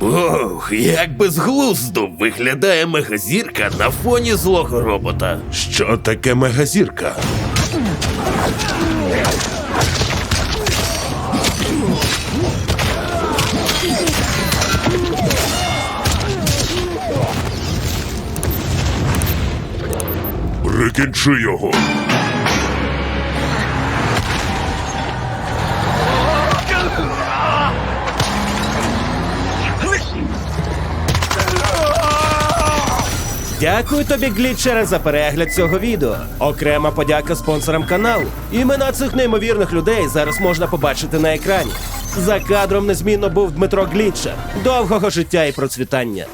Ох, як безглуздо виглядає мегазірка на фоні злого робота. Що таке мегазірка? Прикінчи його. Дякую тобі, глітчере, за перегляд цього відео. Окрема подяка спонсорам каналу. Імена цих неймовірних людей зараз можна побачити на екрані. За кадром незмінно був Дмитро Глітчер. Довгого життя і процвітання.